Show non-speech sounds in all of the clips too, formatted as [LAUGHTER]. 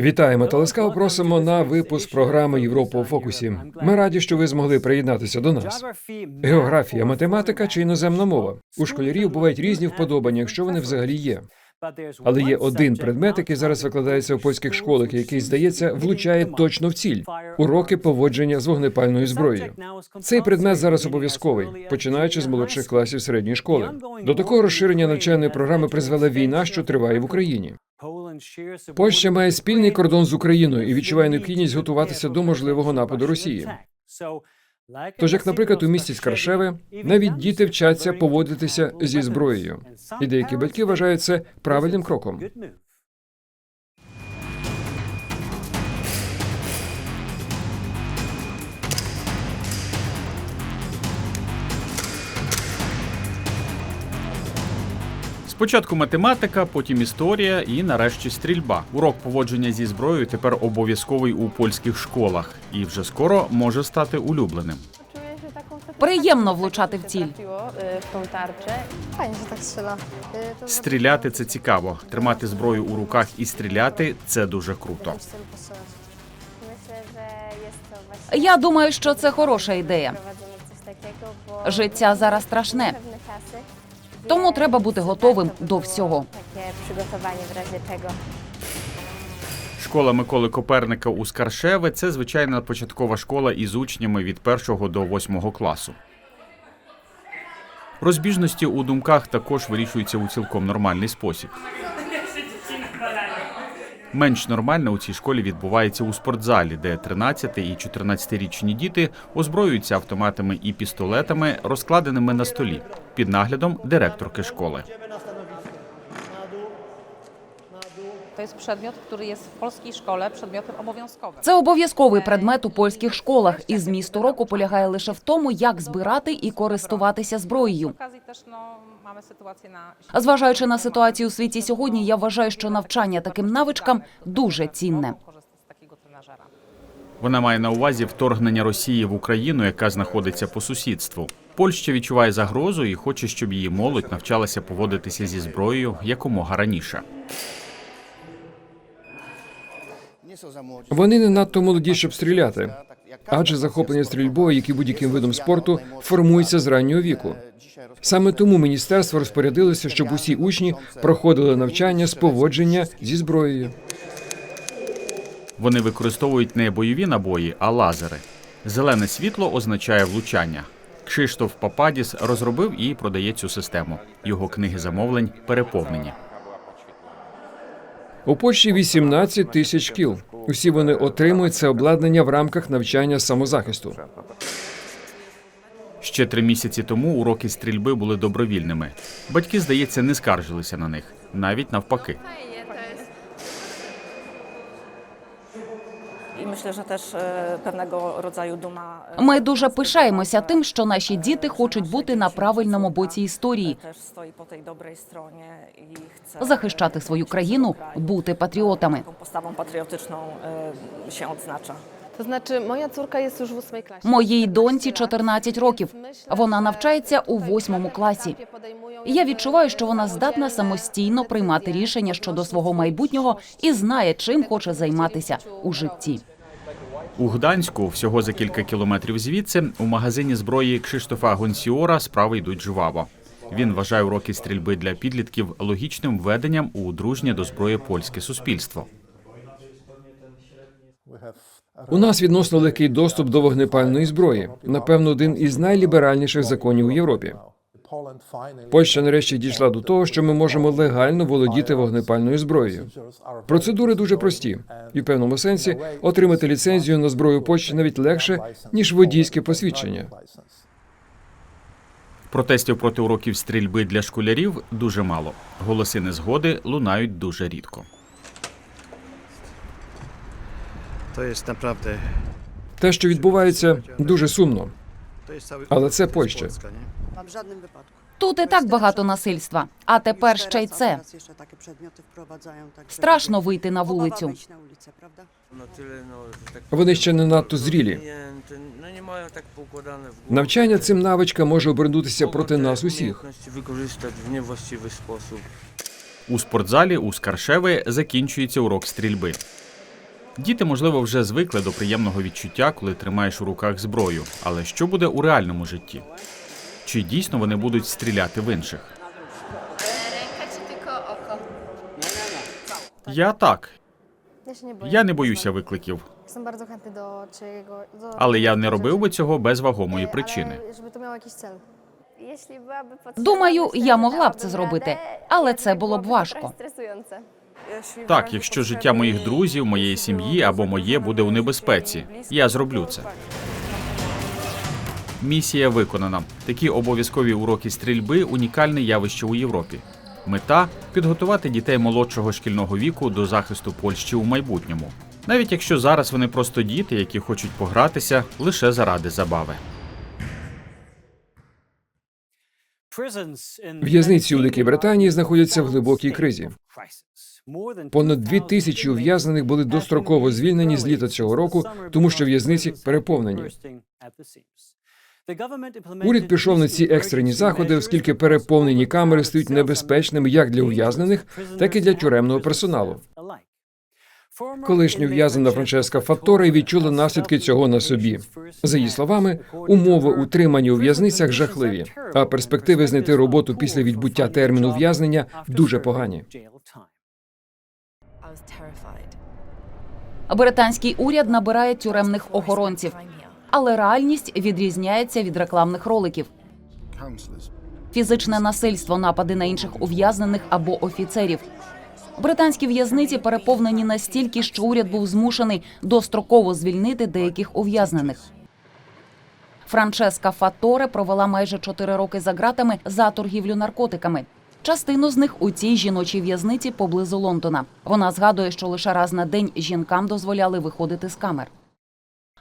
Вітаємо та ласкаво просимо на випуск програми Європа у фокусі. Ми раді, що ви змогли приєднатися до нас. Географія, математика чи іноземна мова. У школярів бувають різні вподобання, якщо вони взагалі є. Але є один предмет, який зараз викладається в польських школах, який, здається, влучає точно в ціль уроки поводження з вогнепальною зброєю. Цей предмет зараз обов'язковий, починаючи з молодших класів середньої школи. До такого розширення навчальної програми призвела війна, що триває в Україні. Польща має спільний кордон з Україною і відчуває необхідність готуватися до можливого нападу Росії. Тож, як, наприклад, у місті Скаршеве, навіть діти вчаться поводитися зі зброєю, і деякі батьки вважають це правильним кроком. Спочатку математика, потім історія і нарешті стрільба. Урок поводження зі зброєю тепер обов'язковий у польських школах і вже скоро може стати улюбленим. Приємно влучати в ціль. Стріляти це цікаво. Тримати зброю у руках і стріляти це дуже круто. Я думаю, що це хороша ідея. Життя зараз страшне. Тому треба бути готовим до всього. Школа Миколи Коперника у Скаршеве це звичайна початкова школа із учнями від 1 до 8 класу. Розбіжності у думках також вирішуються у цілком нормальний спосіб. Менш нормально у цій школі відбувається у спортзалі, де 13 і 14-річні діти озброюються автоматами і пістолетами, розкладеними на столі під наглядом директорки школи. To jest przedmiot, który jest w polskiej szkole przedmiotem obowiązkowym. Це обов'язковий предмет у польських школах, і зміст уроку полягає лише в тому, як збирати і користуватися зброєю. А Зважаючи на ситуацію у світі сьогодні, я вважаю, що навчання таким навичкам дуже цінне. Вона має на увазі вторгнення Росії в Україну, яка знаходиться по сусідству. Польща відчуває загрозу і хоче, щоб її молодь навчалася поводитися зі зброєю якомога раніше. Вони не надто молоді, щоб стріляти, адже захоплення стрільбою, як і будь-яким видом спорту, формується з раннього віку. Саме тому міністерство розпорядилося, щоб усі учні проходили навчання з поводження зі зброєю. Вони використовують не бойові набої, а лазери. Зелене світло означає влучання. Кшиштоф Пападіс розробив і продає цю систему. Його книги замовлень переповнені. У Польщі 18 тисяч шкіл. Усі вони отримують це обладнання в рамках навчання самозахисту. Ще три місяці тому уроки стрільби були добровільними. Батьки, здається, не скаржилися на них, навіть навпаки. I myślę, że też e, pewnego rodzaju duma e, Ми дуже pишаємося тим, що наші діти хочуть бути на правильному боці історії, po tej dobrej stronie i chce захищати свою країну, бути патріотами. postawą patriotyczną e, się odznacza. Моїй доньці 14 років. Вона навчається у восьмому класі. І Я відчуваю, що вона здатна самостійно приймати рішення щодо свого майбутнього і знає, чим хоче займатися у житті. У Гданську, всього за кілька кілометрів звідси, у магазині зброї Кшиштофа Гонсіора справи йдуть жваво. Він вважає уроки стрільби для підлітків логічним введенням у дружнє до зброї польське суспільство. У нас відносно легкий доступ до вогнепальної зброї. Напевно, один із найліберальніших законів у Європі. Польща нарешті дійшла до того, що ми можемо легально володіти вогнепальною зброєю. Процедури дуже прості, і в певному сенсі отримати ліцензію на зброю Польщі навіть легше ніж водійське посвідчення. Протестів проти уроків стрільби для школярів дуже мало. Голоси незгоди лунають дуже рідко. Те, що відбувається, дуже сумно. Cały. Це Польща. Тут і так багато насильства, а тепер ще й це. Страшно вийти на вулицю. Вони ще не надто зрілі. Навчання цим навичкам може обернутися проти нас усіх. У спортзалі у Скаршеви закінчується урок стрільби. Діти, можливо, вже звикли до приємного відчуття, коли тримаєш у руках зброю. Але що буде у реальному житті? Чи дійсно вони будуть стріляти в інших? Я так. Я не боюся викликів. Але я не робив би цього без вагомої причини. Думаю, я могла б це зробити, але це було б важко. Так, якщо життя моїх друзів, моєї сім'ї або моє буде у небезпеці, я зроблю це. Місія виконана. Такі обов'язкові уроки стрільби унікальне явище у Європі. Мета підготувати дітей молодшого шкільного віку до захисту Польщі у майбутньому. Навіть якщо зараз вони просто діти, які хочуть погратися лише заради забави. В'язниці у Великій Британії знаходяться в глибокій кризі. Понад дві тисячі ув'язнених були достроково звільнені з літа цього року, тому що в'язниці переповнені. Уряд пішов на ці екстрені заходи, оскільки переповнені камери стають небезпечними як для ув'язнених, так і для тюремного персоналу. Колишня ув'язнена Франческа Фатторе відчула наслідки цього на собі. За її словами, умови утримання у в'язницях жахливі, а перспективи знайти роботу після відбуття терміну ув'язнення дуже погані. Британський уряд набирає тюремних охоронців, але реальність відрізняється від рекламних роликів. Фізичне насильство, напади на інших ув'язнених або офіцерів. Британські в'язниці переповнені настільки, що уряд був змушений достроково звільнити деяких ув'язнених. Франческа Фаторе провела майже чотири роки за ґратами за торгівлю наркотиками. Частину з них у цій жіночій в'язниці поблизу Лондона. Вона згадує, що лише раз на день жінкам дозволяли виходити з камер.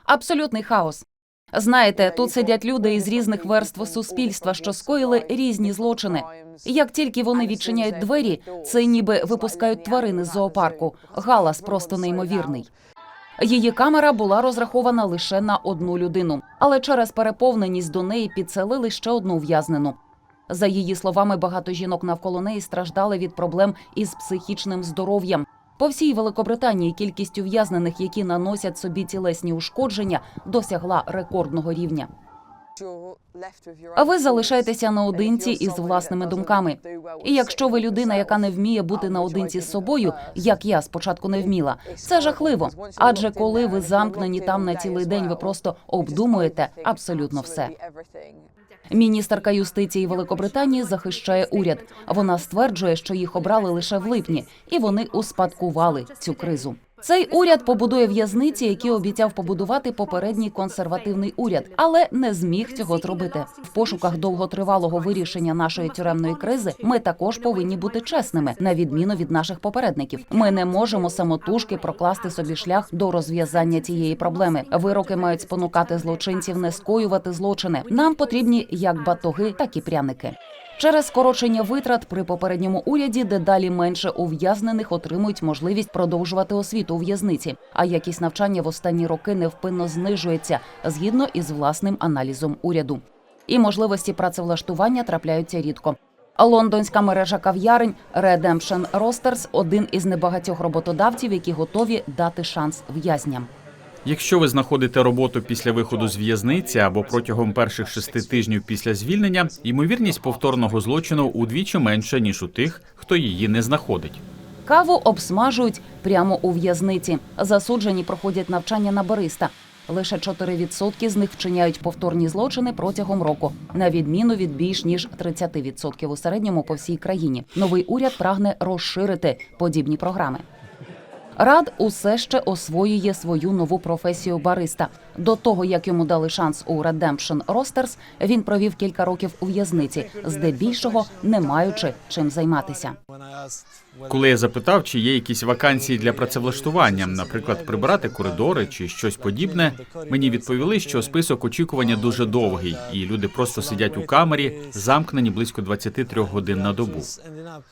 Абсолютний хаос. Знаєте, тут сидять люди із різних верств суспільства, що скоїли різні злочини. Як тільки вони відчиняють двері, це ніби випускають тварини з зоопарку. Галас просто неймовірний. Її камера була розрахована лише на одну людину, але через переповненість до неї підселили ще одну ув'язнену. За її словами, багато жінок навколо неї страждали від проблем із психічним здоров'ям. По всій Великобританії кількість ув'язнених, які наносять собі тілесні ушкодження, досягла рекордного рівня. А ви залишаєтеся наодинці із власними думками. І якщо ви людина, яка не вміє бути наодинці з собою, як я спочатку не вміла, це жахливо. Адже коли ви замкнені там на цілий день, ви просто обдумуєте абсолютно все. Міністерка юстиції Великобританії захищає уряд. Вона стверджує, що їх обрали лише в липні, і вони успадкували цю кризу. Цей уряд побудує в'язниці, які обіцяв побудувати попередній консервативний уряд, але не зміг цього зробити. В пошуках довготривалого вирішення нашої тюремної кризи ми також повинні бути чесними, на відміну від наших попередників. Ми не можемо самотужки прокласти собі шлях до розв'язання цієї проблеми. Вироки мають спонукати злочинців не скоювати злочини. Нам потрібні як батоги, так і пряники. Через скорочення витрат при попередньому уряді дедалі менше ув'язнених отримують можливість продовжувати освіту у в'язниці, а якість навчання в останні роки невпинно знижується згідно із власним аналізом уряду. І можливості працевлаштування трапляються рідко. А Лондонська мережа кав'ярень Redemption Roasters – один із небагатьох роботодавців, які готові дати шанс в'язням. Якщо ви знаходите роботу після виходу з в'язниці або протягом перших шести тижнів після звільнення, ймовірність повторного злочину удвічі менша ніж у тих, хто її не знаходить. Каву обсмажують прямо у в'язниці. Засуджені проходять навчання на бариста. Лише 4% з них вчиняють повторні злочини протягом року, на відміну від більш ніж 30% у середньому по всій країні. Новий уряд прагне розширити подібні програми. Рад усе ще освоює свою нову професію бариста. До того як йому дали шанс у Redemption Roasters, він провів кілька років у в'язниці, здебільшого не маючи чим займатися. Коли я запитав, чи є якісь вакансії для працевлаштування, наприклад, прибирати коридори чи щось подібне, мені відповіли, що список очікування дуже довгий, і люди просто сидять у камері, замкнені близько 23 годин на добу.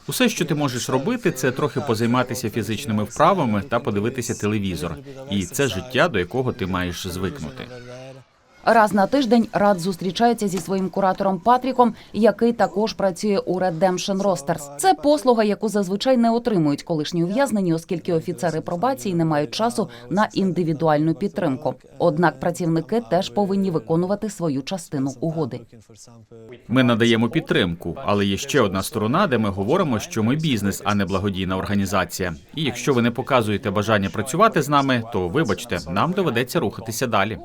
Усе, що ти можеш робити, це трохи позайматися фізичними вправами та подивитися телевізор. І це життя, до якого ти маєш звикнути. と思って。Раз на тиждень Рад зустрічається зі своїм куратором Патріком, який також працює у Redemption Rosters. Це послуга, яку зазвичай не отримують колишні ув'язнені, оскільки офіцери пробації не мають часу на індивідуальну підтримку. Однак працівники теж повинні виконувати свою частину угоди. Ми надаємо підтримку, але є ще одна сторона, де ми говоримо, що ми бізнес, а не благодійна організація. І якщо ви не показуєте бажання працювати з нами, то вибачте, нам доведеться рухатися далі.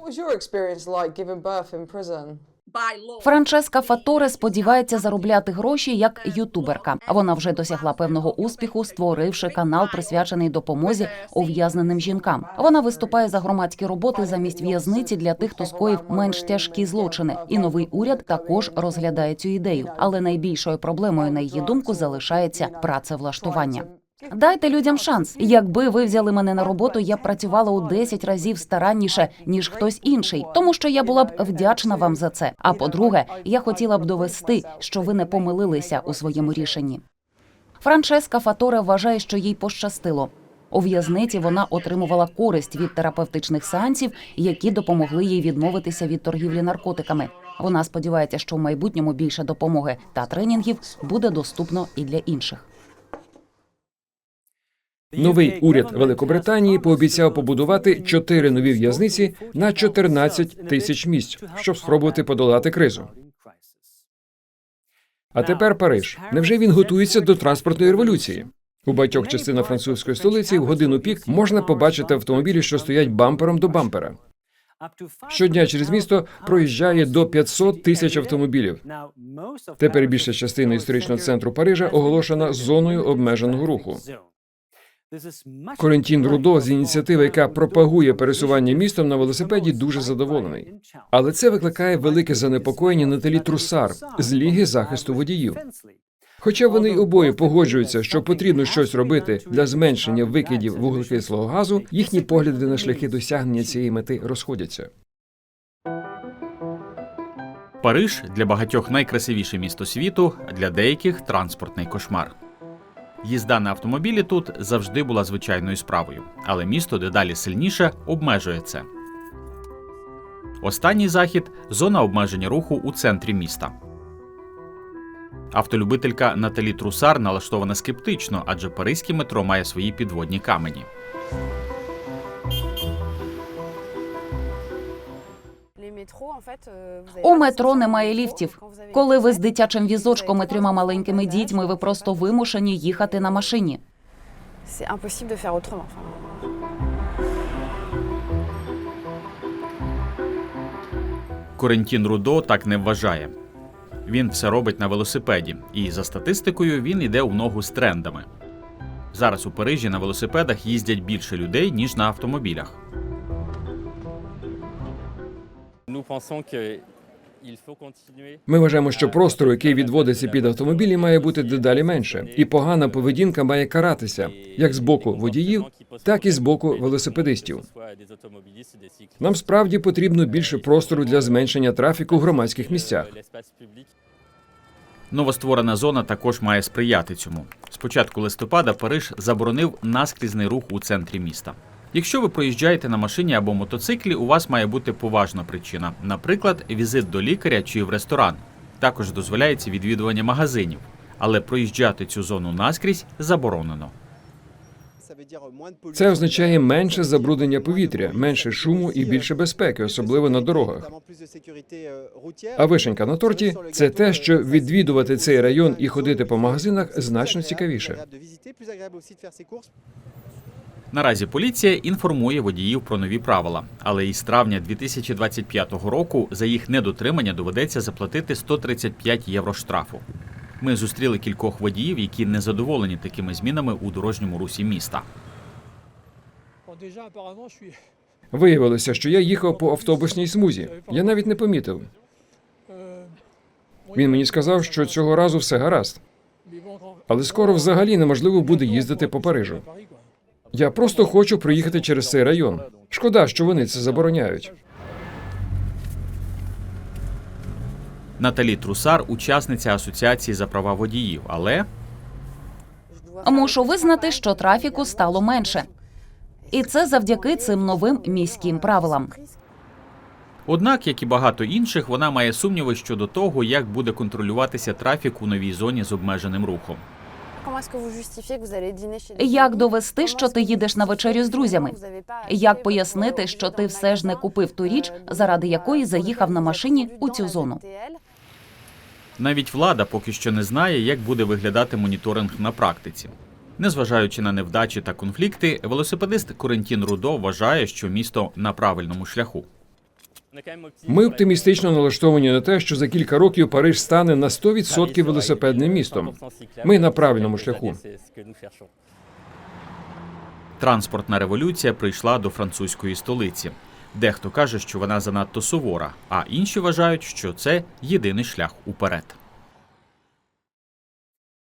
Франческа Фаторе сподівається заробляти гроші як ютуберка. Вона вже досягла певного успіху, створивши канал, присвячений допомозі ув'язненим жінкам. Вона виступає за громадські роботи замість в'язниці для тих, хто скоїв менш тяжкі злочини. І новий уряд також розглядає цю ідею. Але найбільшою проблемою, на її думку, залишається працевлаштування. Дайте людям шанс. Якби ви взяли мене на роботу, я б працювала у 10 разів старанніше ніж хтось інший, тому що я була б вдячна вам за це. А по-друге, я хотіла б довести, що ви не помилилися у своєму рішенні. Франческа Фаторе вважає, що їй пощастило. У в'язниці вона отримувала користь від терапевтичних сеансів, які допомогли їй відмовитися від торгівлі наркотиками. Вона сподівається, що в майбутньому більше допомоги та тренінгів буде доступно і для інших. Новий уряд Великобританії пообіцяв побудувати чотири нові в'язниці на 14 тисяч місць, щоб спробувати подолати кризу. А тепер Париж. Невже він готується до транспортної революції? У багатьох частинах французької столиці в годину пік можна побачити автомобілі, що стоять бампером до бампера. Щодня через місто проїжджає до 500 тисяч автомобілів. Тепер більша частина історичного центру Парижа оголошена зоною обмеженого руху. Корентін Рудо з ініціативи, яка пропагує пересування містом на велосипеді, дуже задоволений. Але це викликає велике занепокоєння Наталі Трусар з Ліги захисту водіїв. Хоча вони й обоє погоджуються, що потрібно щось робити для зменшення викидів вуглекислого газу, їхні погляди на шляхи досягнення цієї мети розходяться. Париж для багатьох найкрасивіше місто світу, для деяких транспортний кошмар. Їзда на автомобілі тут завжди була звичайною справою, але місто дедалі сильніше обмежує це. Останній захід зона обмеження руху у центрі міста. Автолюбителька Наталі Трусар налаштована скептично, адже паризьке метро має свої підводні камені. У метро немає ліфтів. Коли ви з дитячим візочком і трьома маленькими дітьми, ви просто вимушені їхати на машині. Корентін Рудо так не вважає. Він все робить на велосипеді, і за статистикою він йде в ногу з трендами. Зараз у Парижі на велосипедах їздять більше людей, ніж на автомобілях. Ми вважаємо, що простору, який відводиться під автомобілі, має бути дедалі менше, і погана поведінка має каратися як з боку водіїв, так і з боку велосипедистів. Нам справді потрібно більше простору для зменшення трафіку в громадських місцях. Новостворена зона також має сприяти цьому. З початку листопада Париж заборонив наскрізний рух у центрі міста. Якщо ви проїжджаєте на машині або мотоциклі, у вас має бути поважна причина, наприклад, візит до лікаря чи в ресторан. Також дозволяється відвідування магазинів, але проїжджати цю зону наскрізь заборонено. Це означає менше забруднення повітря, менше шуму і більше безпеки, особливо на дорогах. А вишенька на торті це те, що відвідувати цей район і ходити по магазинах значно цікавіше. Наразі поліція інформує водіїв про нові правила, але із травня 2025 року за їх недотримання доведеться заплатити 135 євро штрафу. Ми зустріли кількох водіїв, які не задоволені такими змінами у дорожньому русі міста. Виявилося, що я їхав по автобусній смузі. Я навіть не помітив. Він мені сказав, що цього разу все гаразд. Але скоро взагалі неможливо буде їздити по Парижу. Я просто хочу проїхати через цей район. Шкода, що вони це забороняють. Наталі Трусар учасниця асоціації за права водіїв, але Мушу визнати, що трафіку стало менше. І це завдяки цим новим міським правилам. Однак, як і багато інших, вона має сумніви щодо того, як буде контролюватися трафік у новій зоні з обмеженим рухом. Як довести, що ти їдеш на вечерю з друзями? Як пояснити, що ти все ж не купив ту річ, euh, заради якої заїхав на машині у цю зону? Навіть влада поки що не знає, як буде виглядати моніторинг на практиці. Незважаючи на невдачі та конфлікти, велосипедист Корентін Рудо вважає, що місто на правильному шляху. Ми оптимістично налаштовані на те, що за кілька років Париж стане на 100% велосипедним містом. Ми на правильному шляху. Транспортна революція прийшла до французької столиці. Дехто каже, що вона занадто сувора, а інші вважають, що це єдиний шлях уперед.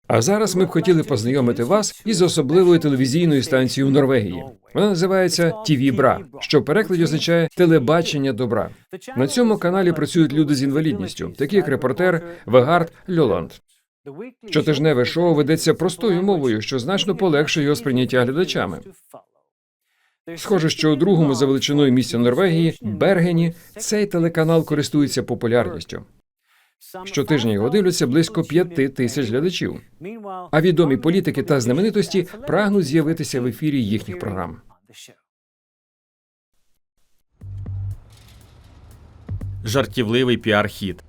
А зараз ми б хотіли познайомити вас із особливою телевізійною станцією в Норвегії. Вона називається TV Бра, що в перекладі означає телебачення добра. На цьому каналі працюють люди з інвалідністю, такі як репортер Вегард Льоланд. Щотижневе шоу ведеться простою мовою, що значно полегшує його сприйняття глядачами. Схоже, що у другому за величиною місця Норвегії Бергені цей телеканал користується популярністю. Щотижня його дивляться близько п'яти тисяч глядачів. А відомі політики та знаменитості прагнуть з'явитися в ефірі їхніх програм. Жартівливий піар-хід.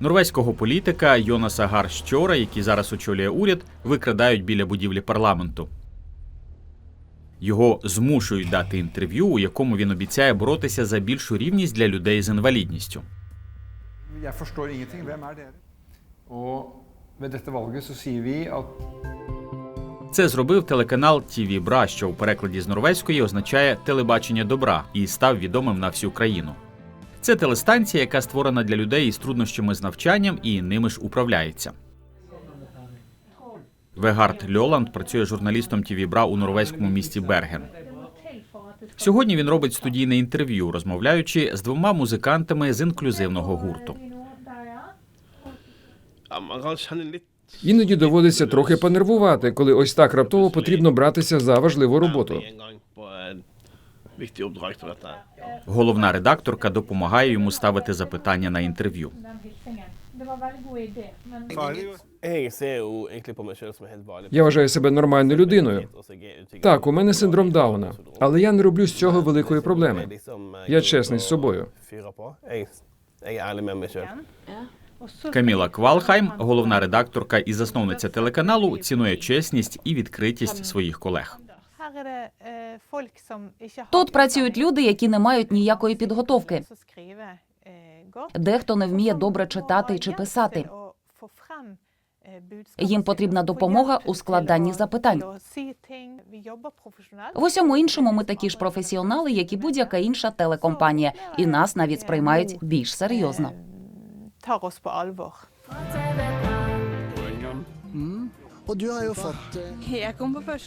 Норвезького політика Йонаса Гар Щора, який зараз очолює уряд, викрадають біля будівлі парламенту. Його змушують дати інтерв'ю, у якому він обіцяє боротися за більшу рівність для людей з інвалідністю. Jeg forstår ingenting. Hvem er dere? Og ved dette valget så sier vi at Це зробив телеканал TV Бра, що у перекладі з норвезької означає телебачення добра, і став відомим на всю країну. Це телестанція, яка створена для людей із труднощами з навчанням і ними ж управляється. Вегард Льоланд працює журналістом TV Бра у норвезькому місті Берген. Сьогодні він робить студійне інтерв'ю, розмовляючи з двома музикантами з інклюзивного гурту. Іноді доводиться трохи понервувати, коли ось так раптово потрібно братися за важливу роботу. Головна редакторка допомагає йому ставити запитання на інтерв'ю. Я вважаю себе нормальною людиною. Так, у мене синдром Дауна, але я не роблю з цього великої проблеми. Я чесний з собою. Каміла Квалхайм, головна редакторка і засновниця телеканалу, цінує чесність і відкритість своїх колег. Тут працюють люди, які не мають ніякої підготовки. Дехто не вміє добре читати чи писати. Їм потрібна допомога у складанні запитань. В усьому іншому ми такі ж професіонали, як і будь-яка інша телекомпанія, і нас навіть сприймають більш серйозно.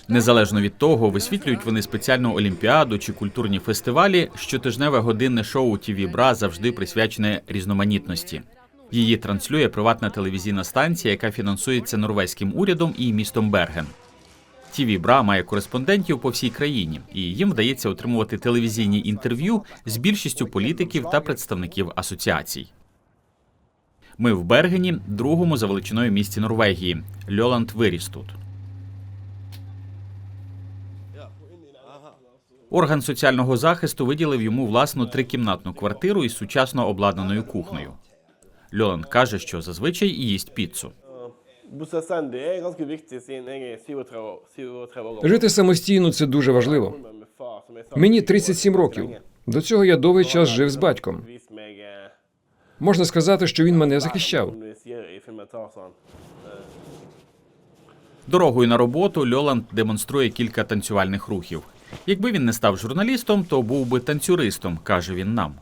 Незалежно від того, висвітлюють вони спеціальну олімпіаду чи культурні фестивалі. Щотижневе годинне шоу «ТІВІ Бра завжди присвячене різноманітності. Її транслює приватна телевізійна станція, яка фінансується норвезьким урядом і містом Берген. ТІВІ Бра має кореспондентів по всій країні, і їм вдається отримувати телевізійні інтерв'ю з більшістю політиків та представників асоціацій. Ми в Бергені, другому за величиною місті Норвегії. Льоланд виріс тут. Орган соціального захисту виділив йому власну трикімнатну квартиру із сучасно обладнаною кухнею. Льоланд каже, що зазвичай їсть піцу. Жити самостійно це дуже важливо. Мені 37 років. До цього я довгий час жив з батьком. Можна сказати, що він мене захищав. Дорогою на роботу Льоланд демонструє кілька танцювальних рухів. Якби він не став журналістом, то був би танцюристом, каже він нам.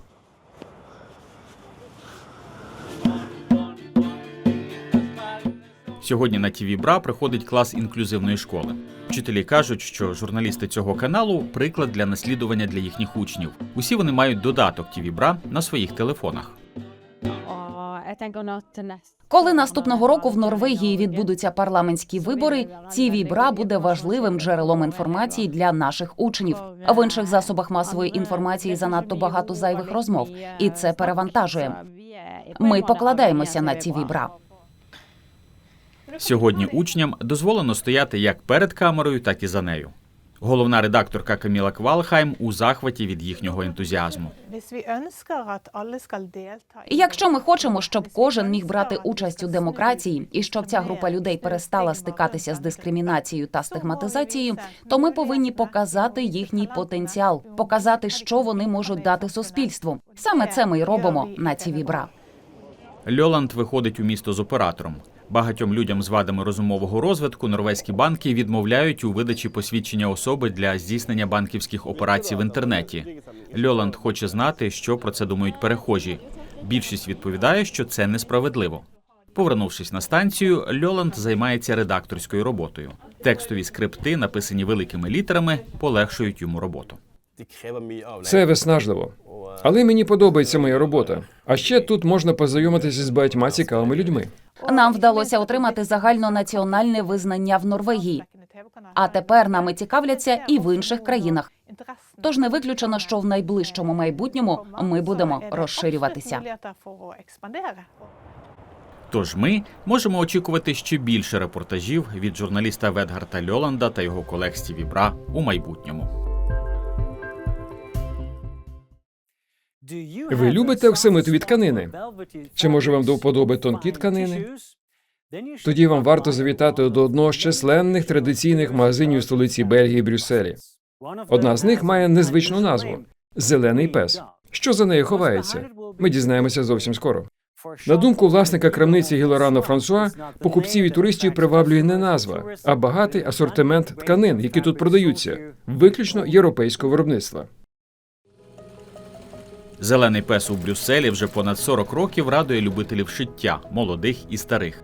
Сьогодні на ТІВІ Бра приходить клас інклюзивної школи. Вчителі кажуть, що журналісти цього каналу приклад для наслідування для їхніх учнів. Усі вони мають додаток ТІВІ Бра на своїх телефонах. Коли наступного року в Норвегії відбудуться парламентські вибори, ці бра буде важливим джерелом інформації для наших учнів. В інших засобах масової інформації занадто багато зайвих розмов, і це перевантажує. Ми покладаємося на ці бра. Сьогодні учням дозволено стояти як перед камерою, так і за нею. Головна редакторка Каміла Квалхайм у захваті від їхнього ентузіазму. Якщо ми хочемо, щоб кожен міг брати участь у демократії, і щоб ця група людей перестала стикатися з дискримінацією та стигматизацією, то ми повинні показати їхній потенціал, показати, що вони можуть дати суспільству. Саме це ми й робимо на ці вібра. Льоланд виходить у місто з оператором. Багатьом людям з вадами розумового розвитку норвезькі банки відмовляють у видачі посвідчення особи для здійснення банківських операцій в інтернеті. Льоланд хоче знати, що про це думають перехожі. Більшість відповідає, що це несправедливо. Повернувшись на станцію, Льоланд займається редакторською роботою. Текстові скрипти, написані великими літерами, полегшують йому роботу. Це виснажливо. Але мені подобається моя робота. А ще тут можна познайомитися з багатьма цікавими людьми. Нам вдалося отримати загальнонаціональне визнання в Норвегії. А тепер нами цікавляться і в інших країнах. Тож не виключено, що в найближчому майбутньому ми будемо розширюватися. Тож ми можемо очікувати ще більше репортажів від журналіста Ведгарта Льоланда та його колег з ТІВІ Бра у майбутньому. Ви любите оксамитові тканини? Чи може вам до вподоби тонкі тканини? Тоді вам варто завітати до одного з численних традиційних магазинів столиці Бельгії Брюсселі. Одна з них має незвичну назву Зелений пес. Що за нею ховається? Ми дізнаємося зовсім скоро. На думку власника крамниці Гілорано Франсуа, покупців і туристів приваблює не назва, а багатий асортимент тканин, які тут продаються, виключно європейського виробництва. Зелений пес у Брюсселі вже понад 40 років радує любителів шиття, молодих і старих.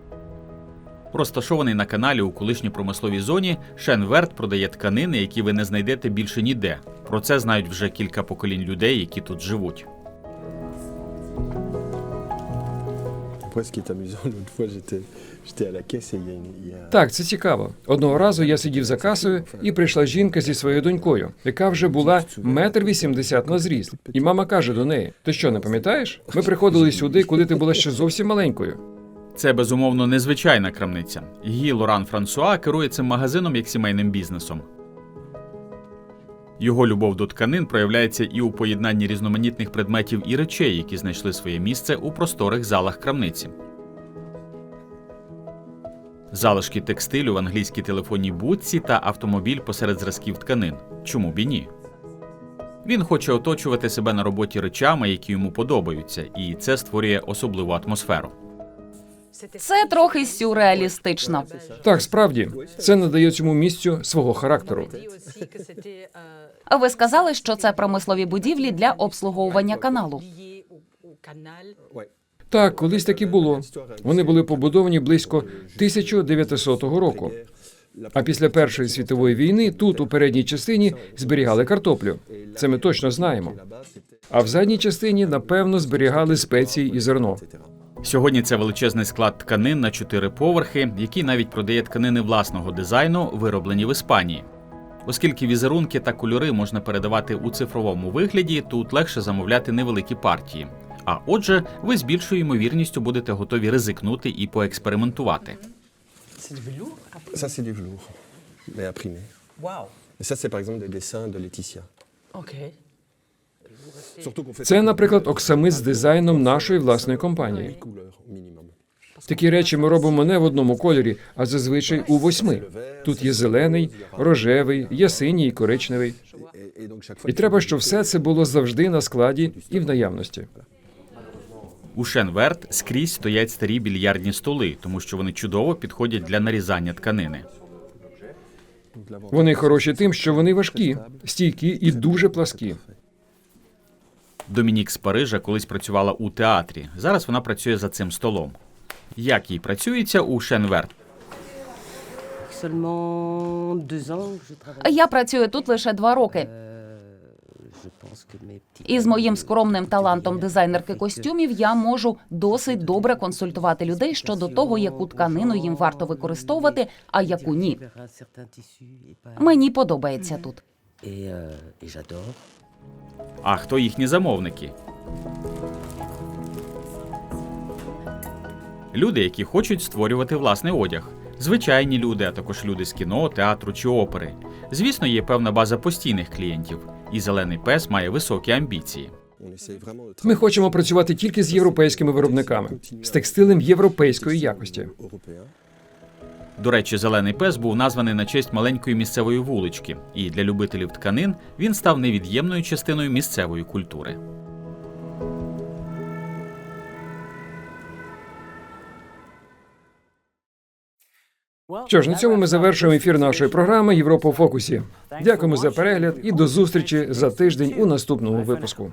Розташований на каналі у колишній промисловій зоні, Шенверт продає тканини, які ви не знайдете більше ніде. Про це знають вже кілька поколінь людей, які тут живуть. Après, ce qui est amusant, [LAUGHS] l'autre fois, j'étais, j'étais à la caisse et il y a une. il y a- Так, це цікаво. Одного разу я сидів за касою, і прийшла жінка зі своєю донькою, яка вже була метр вісімдесят на зріст. І мама каже до неї: Ти що, не пам'ятаєш? Ми приходили сюди, коли ти була ще зовсім маленькою. Це безумовно незвичайна крамниця. Гі Лоран Франсуа керує цим магазином як сімейним бізнесом. Його любов до тканин проявляється і у поєднанні різноманітних предметів і речей, які знайшли своє місце у просторих залах крамниці. Залишки текстилю в англійській телефонній будці та автомобіль посеред зразків тканин. Чому б і ні? Він хоче оточувати себе на роботі речами, які йому подобаються, і це створює особливу атмосферу. Це трохи сюрреалістично. Так, справді, це надає цьому місцю свого характеру. Ви сказали, що це промислові будівлі для обслуговування каналу. Так, колись так і було. Вони були побудовані близько 1900 року. А після Першої світової війни тут, у передній частині, зберігали картоплю. Це ми точно знаємо. А в задній частині, напевно, зберігали спеції і зерно. Сьогодні це величезний склад тканин на чотири поверхи, який навіть продає тканини власного дизайну, вироблені в Іспанії. Оскільки візерунки та кольори можна передавати у цифровому вигляді, тут легше замовляти невеликі партії. А отже, ви з більшою ймовірністю будете готові ризикнути і поекспериментувати. Ça, c'est du velours, mais imprimé. Et ça, c'est par exemple des dessins de Laetitia. Surtout qu'on fait Це, наприклад, оксамит з дизайном нашої власної компанії. Такі речі ми робимо не в одному кольорі, а зазвичай у восьми. Тут є зелений, рожевий, є синій коричневий. І треба, щоб все це було завжди на складі і в наявності. У Шенверт скрізь стоять старі більярдні столи, тому що вони чудово підходять для нарізання тканини. Вони хороші тим, що вони важкі, стійкі і дуже пласкі. Домінік з Парижа колись працювала у театрі. Зараз вона працює за цим столом. Як їй працюється у Шенверт? Я працюю тут лише два роки. І з моїм скромним талантом дизайнерки костюмів я можу досить добре консультувати людей щодо того, яку тканину їм варто використовувати, а яку ні. Мені подобається тут. А хто їхні замовники? Люди, які хочуть створювати власний одяг. Звичайні люди, а також люди з кіно, театру чи опери. Звісно, є певна база постійних клієнтів, і зелений пес має високі амбіції. Ми хочемо працювати тільки з європейськими виробниками, з текстилем європейської якості. До речі, зелений пес був названий на честь маленької місцевої вулички, і для любителів тканин він став невід'ємною частиною місцевої культури. Що ж, на цьому ми завершуємо ефір нашої програми Європа у фокусі. Дякуємо за перегляд і до зустрічі за тиждень у наступному випуску.